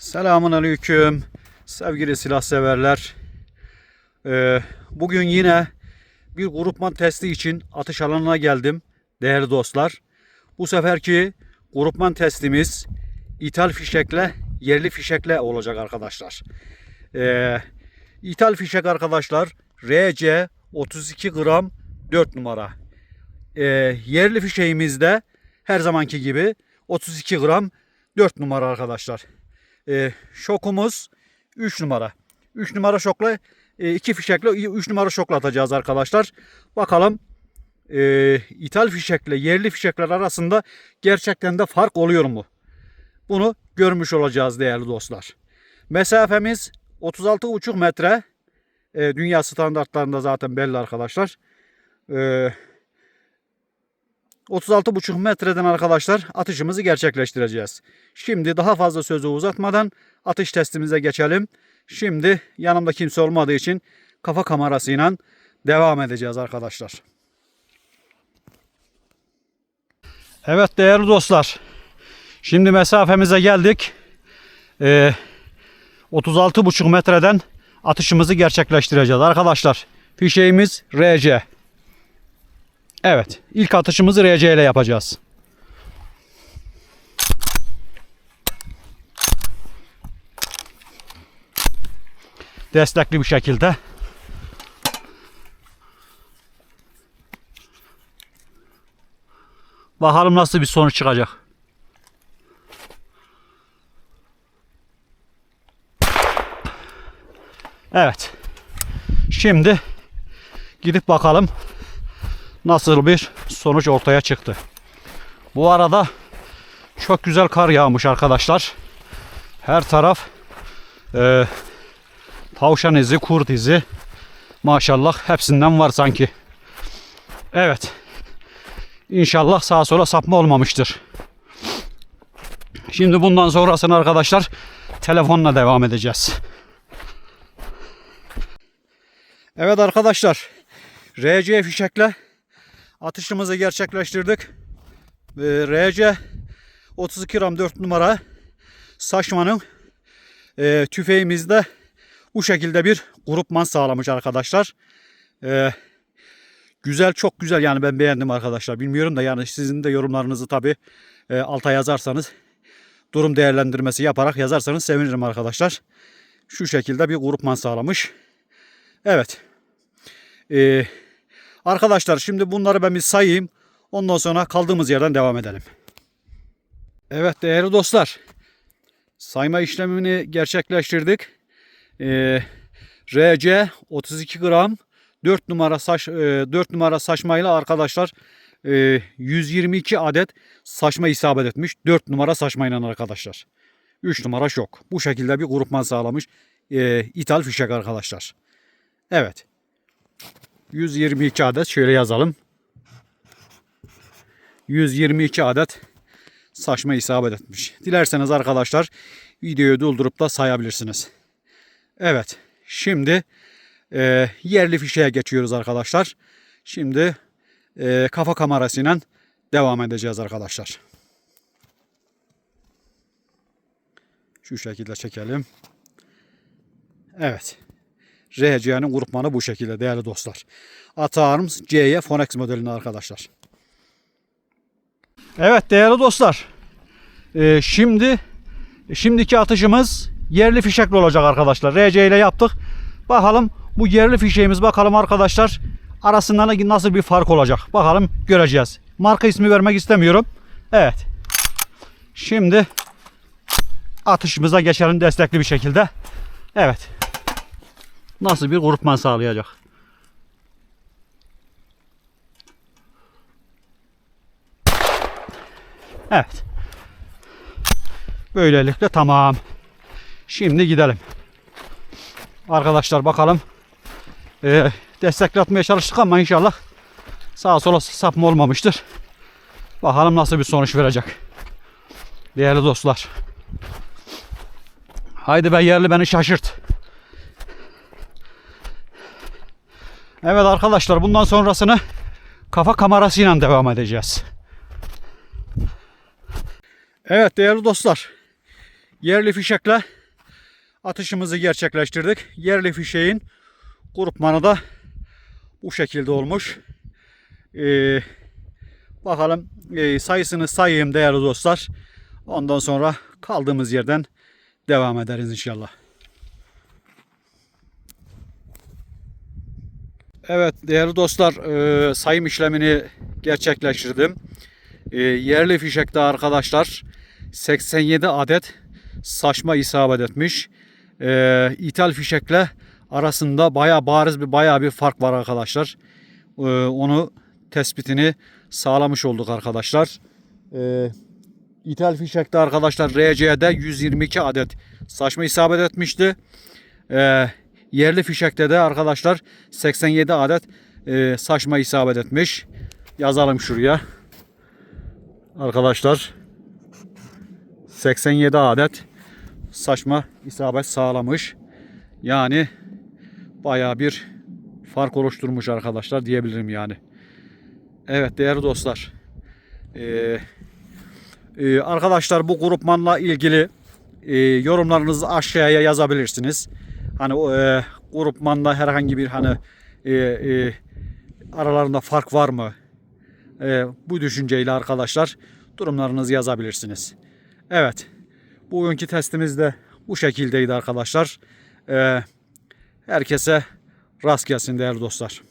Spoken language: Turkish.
Selamun Aleyküm sevgili silah severler. Ee, bugün yine bir grupman testi için atış alanına geldim değerli dostlar. Bu seferki grupman testimiz ithal fişekle yerli fişekle olacak arkadaşlar. Ee, fişek arkadaşlar RC 32 gram 4 numara. Ee, yerli fişeğimizde her zamanki gibi 32 gram 4 numara arkadaşlar. Ee, şokumuz 3 numara. 3 numara şokla 2 fişekle 3 numara şokla atacağız arkadaşlar. Bakalım e, ithal fişekle yerli fişekler arasında gerçekten de fark oluyor mu? Bunu görmüş olacağız değerli dostlar. Mesafemiz 36,5 metre. E, dünya standartlarında zaten belli arkadaşlar. E, 36,5 metreden arkadaşlar atışımızı gerçekleştireceğiz. Şimdi daha fazla sözü uzatmadan atış testimize geçelim. Şimdi yanımda kimse olmadığı için kafa kamerasıyla devam edeceğiz arkadaşlar. Evet değerli dostlar. Şimdi mesafemize geldik. Ee, 36,5 metreden atışımızı gerçekleştireceğiz arkadaşlar. Fişeğimiz RC. Evet, ilk atışımızı RC ile yapacağız. Destekli bir şekilde. Bakalım nasıl bir sonuç çıkacak. Evet. Şimdi gidip bakalım nasıl bir sonuç ortaya çıktı. Bu arada çok güzel kar yağmış arkadaşlar. Her taraf e, tavşan izi, kurt izi maşallah hepsinden var sanki. Evet. İnşallah sağa sola sapma olmamıştır. Şimdi bundan sonrasını arkadaşlar telefonla devam edeceğiz. Evet arkadaşlar. RC fişekle atışımızı gerçekleştirdik. Ee, RC 32 gram 4 numara saçmanın e, tüfeğimizde bu şekilde bir grupman sağlamış arkadaşlar. Ee, güzel çok güzel yani ben beğendim arkadaşlar. Bilmiyorum da yani sizin de yorumlarınızı tabi e, alta yazarsanız durum değerlendirmesi yaparak yazarsanız sevinirim arkadaşlar. Şu şekilde bir grupman sağlamış. Evet. Ee, arkadaşlar şimdi bunları ben bir sayayım. Ondan sonra kaldığımız yerden devam edelim. Evet değerli dostlar. Sayma işlemini gerçekleştirdik. Ee, RC 32 gram 4 numara saç e, 4 numara saçmayla arkadaşlar e, 122 adet saçma isabet etmiş. 4 numara saçmayla arkadaşlar. 3 numara şok. Bu şekilde bir grupman sağlamış. E, ithal fişek arkadaşlar. Evet. 122 adet şöyle yazalım. 122 adet saçma isabet etmiş. Dilerseniz arkadaşlar videoyu doldurup da sayabilirsiniz. Evet. Şimdi e, yerli fişeğe geçiyoruz arkadaşlar. Şimdi e, kafa kamerasıyla devam edeceğiz arkadaşlar. Şu şekilde çekelim. Evet. RC'nin grupmanı bu şekilde değerli dostlar. Atağımız C'ye Fonex modelinde arkadaşlar. Evet değerli dostlar. Ee, şimdi şimdiki atışımız yerli fişekli olacak arkadaşlar. RC ile yaptık. Bakalım bu yerli fişeğimiz bakalım arkadaşlar arasında nasıl bir fark olacak. Bakalım göreceğiz. Marka ismi vermek istemiyorum. Evet. Şimdi atışımıza geçelim destekli bir şekilde. Evet nasıl bir grupman sağlayacak. Evet. Böylelikle tamam. Şimdi gidelim. Arkadaşlar bakalım. Ee, desteklatmaya çalıştık ama inşallah sağa sola sapma olmamıştır. Bakalım nasıl bir sonuç verecek. Değerli dostlar. Haydi be yerli beni şaşırt. Evet arkadaşlar bundan sonrasını kafa kamerasıyla devam edeceğiz. Evet değerli dostlar. yerli fişekle atışımızı gerçekleştirdik. Yerli fişeğin grupmanı da bu şekilde olmuş. Ee, bakalım e, sayısını sayayım değerli dostlar. Ondan sonra kaldığımız yerden devam ederiz inşallah. Evet değerli dostlar e, sayım işlemini gerçekleştirdim. E, yerli fişekte arkadaşlar 87 adet saçma isabet etmiş. E, ithal fişekle arasında baya bariz bir baya bir fark var arkadaşlar. E, onu tespitini sağlamış olduk arkadaşlar. E, ithal fişekte arkadaşlar RC'de 122 adet saçma isabet etmişti. E, yerli fişekte de arkadaşlar 87 adet e, saçma isabet etmiş. Yazalım şuraya. Arkadaşlar 87 adet saçma isabet sağlamış. Yani baya bir fark oluşturmuş arkadaşlar diyebilirim yani. Evet değerli dostlar. Ee, e, arkadaşlar bu grupmanla ilgili e, yorumlarınızı aşağıya yazabilirsiniz. Hani o e, grupmanda herhangi bir hani e, e, aralarında fark var mı? E, bu düşünceyle arkadaşlar durumlarınızı yazabilirsiniz. Evet. Bugünkü testimiz de bu şekildeydi arkadaşlar. E, herkese rast gelsin değerli dostlar.